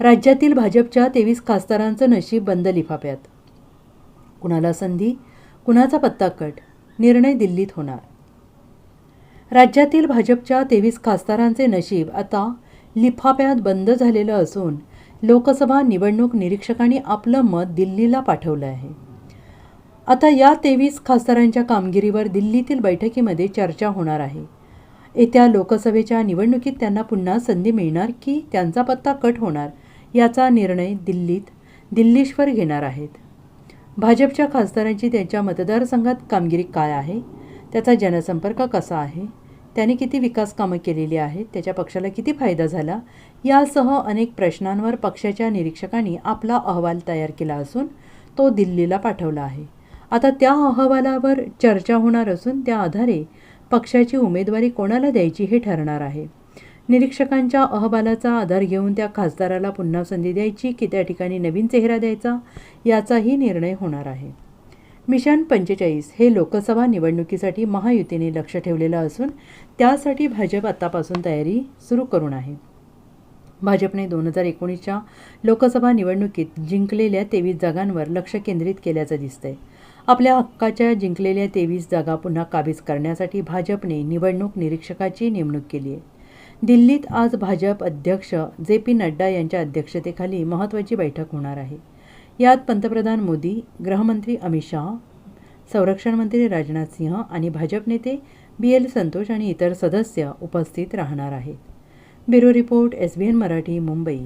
राज्यातील भाजपच्या तेवीस खासदारांचं नशीब बंद लिफाफ्यात. कुणाला संधी? कुणाचा पत्ता कट? निर्णय दिल्लीत होणार. राज्यातील भाजपच्या तेवीस खासदारांचे नशीब आता लिफाफ्यात बंद झालेलं असून लोकसभा निवडणूक निरीक्षकांनी आपलं मत दिल्लीला पाठवलं आहे. आता या तेवीस खासदारांच्या कामगिरीवर दिल्लीतील बैठकीमध्ये चर्चा होणार आहे. येत्या लोकसभेच्या निवडणुकीत त्यांना पुन्हा संधी मिळणार की त्यांचा पत्ता कट होणार याचा निर्णय दिल्लीत दिल्लीश्वर घेणार आहेत. भाजपच्या खासदारांची त्यांच्या मतदारसंघात कामगिरी काय आहे? त्याचा जनसंपर्क कसा आहे? त्याने किती विकास कामं केलेली आहेत? त्याच्या पक्षाला किती फायदा झाला? यासह अनेक प्रश्नांवर पक्षाच्या निरीक्षकांनी आपला अहवाल तयार केला असून तो दिल्लीला पाठवला आहे. आता त्या अहवालावर चर्चा होणार असून त्या आधारे पक्षाची उमेदवारी कोणाला द्यायची हे ठरणार आहे. निरीक्षकांच्या अहवालाचा आधार घेऊन त्या खासदाराला पुन्हा संधी द्यायची की त्या ठिकाणी नवीन चेहरा द्यायचा याचाही निर्णय होणार आहे. मिशन पंचेचाळीस हे लोकसभा निवडणुकीसाठी महायुतीने लक्ष ठेवलेलं असून त्यासाठी भाजप आतापासून तयारी सुरू करून आहे. भाजपने दोन हजार एकोणीसच्या लोकसभा निवडणुकीत जिंकलेल्या तेवीस जागांवर लक्ष केंद्रित केल्याचं दिसतंय. आपल्या हक्काच्या जिंकलेल्या तेवीस जागा पुन्हा काबीज करण्यासाठी भाजपने निवडणूक निरीक्षकाची नेमणूक केली आहे दिल्लीत आज भाजप अध्यक्ष जे पी नड्डा यांच्या अध्यक्षतेखाली महत्त्वाची बैठक होणार आहे. यात पंतप्रधान मोदी गृहमंत्री अमित शहा संरक्षण मंत्री राजनाथ सिंह आणि भाजप नेते बी एल संतोष आणि इतर सदस्य उपस्थित राहणार आहेत. Bureau report S B N Marathi Mumbai.